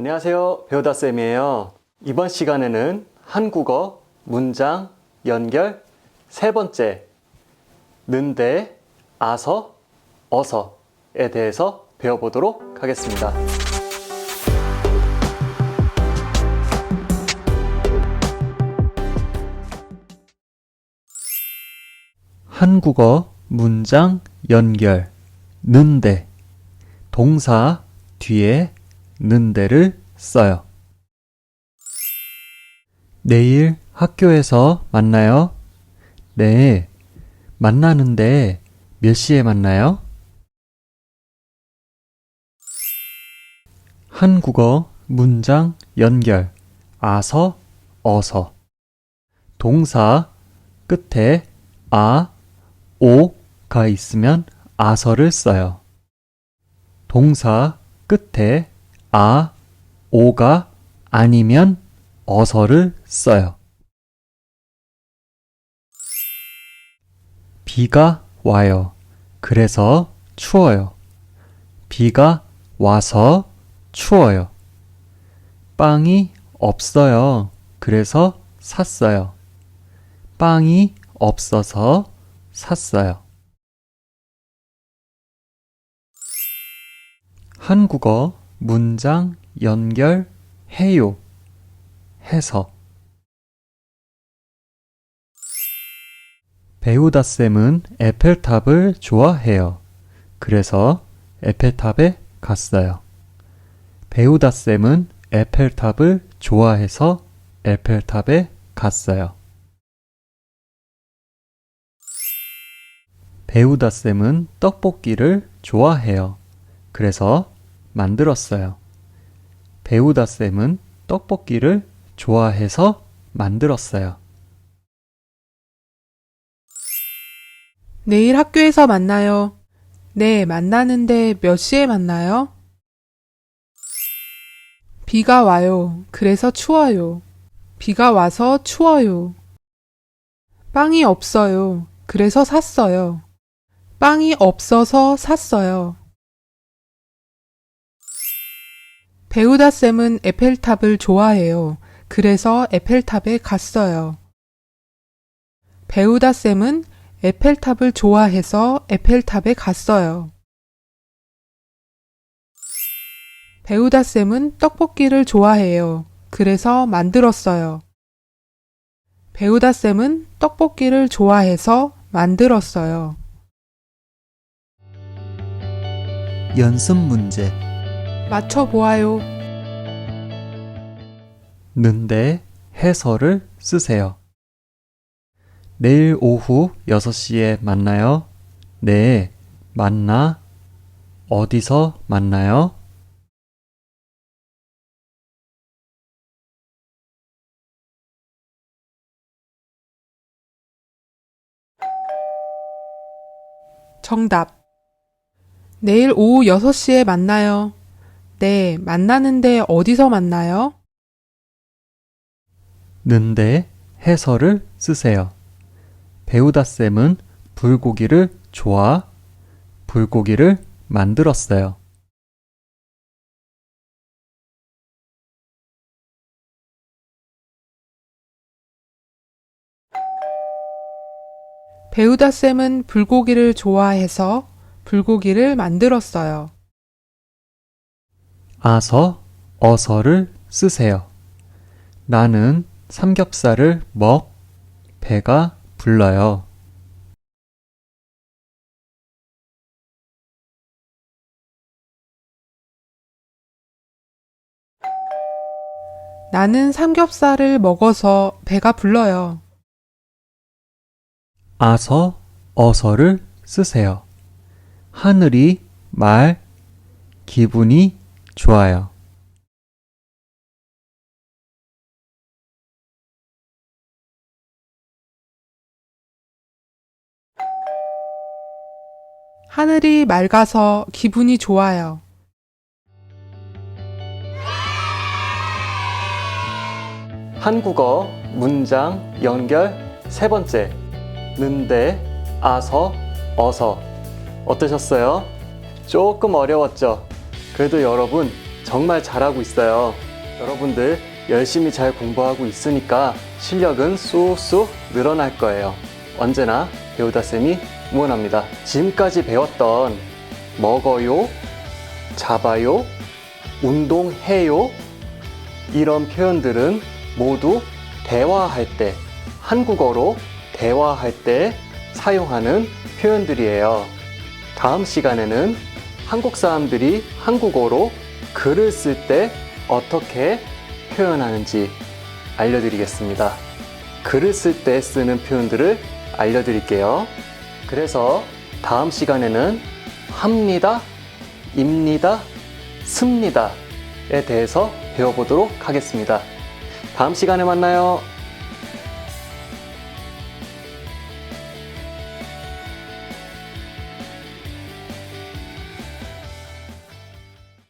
안녕하세요. 배우다쌤이에요. 이번 시간에는 한국어 문장 연결 세 번째 는데, 아서, 어서에 대해서 배워보도록 하겠습니다. 한국어 문장 연결 는데 동사 뒤에 는데를 써요. 내일 학교에서 만나요. 네. 만나는데 몇 시에 만나요? 한국어 문장 연결 아서 어서 동사 끝에 아, 오가 있으면 아서를 써요. 동사 끝에 아, 오가 아니면 어서를 써요. 비가 와요. 그래서 추워요. 비가 와서 추워요. 빵이 없어요. 그래서 샀어요. 빵이 없어서 샀어요. 한국어 문장 연결 해요. 해서 배우다 쌤은 에펠탑을 좋아해요. 그래서 에펠탑에 갔어요. 배우다 쌤은 에펠탑을 좋아해서 에펠탑에 갔어요. 배우다 쌤은 떡볶이를 좋아해요. 그래서 만들었어요. 배우다 쌤은 떡볶이를 좋아해서 만들었어요. 내일 학교에서 만나요. 네, 만나는데 몇 시에 만나요? 비가 와요. 그래서 추워요. 비가 와서 추워요. 빵이 없어요. 그래서 샀어요. 빵이 없어서 샀어요. 배우다 쌤은 에펠탑을 좋아해요. 그래서 에펠탑에 갔어요. 배우다 쌤은 에펠탑을 좋아해서 에펠탑에 갔어요. 배우다 쌤은 떡볶이를 좋아해요. 그래서 만들었어요. 배우다 쌤은 떡볶이를 좋아해서 만들었어요. 연습 문제 맞춰보아요. 는데 해설을 쓰세요. 내일 오후 6시에 만나요. 네, 만나. 어디서 만나요? 정답. 내일 오후 6시에 만나요. 네, 만나는데 어디서 만나요? 는데 해설을 쓰세요. 배우다 쌤은 불고기를 좋아 불고기를 만들었어요. 배우다 쌤은 불고기를 좋아해서 불고기를 만들었어요. 아서 어서를 쓰세요. 나는 삼겹살을 먹 배가 불러요. 나는 삼겹살을 먹어서 배가 불러요. 아서 어서를 쓰세요. 하늘이 말 기분이 좋아요. 하늘이 맑아서 기분이 좋아요. 한국어 문장 연결 세 번째 는데 아서 어서 어떠셨어요? 조금 어려웠죠? 그래도 여러분 정말 잘하고 있어요. 여러분들 열심히 잘 공부하고 있으니까 실력은 쑥쑥 늘어날 거예요. 언제나 배우다쌤이 응원합니다. 지금까지 배웠던 먹어요, 잡아요, 운동해요, 이런 표현들은 모두 대화할 때, 한국어로 대화할 때 사용하는 표현들이에요. 다음 시간에는 한국 사람들이 한국어로 글을 쓸 때 어떻게 표현하는지 알려드리겠습니다. 글을 쓸 때 쓰는 표현들을 알려드릴게요. 그래서 다음 시간에는 합니다, 입니다, 습니다에 대해서 배워보도록 하겠습니다. 다음 시간에 만나요.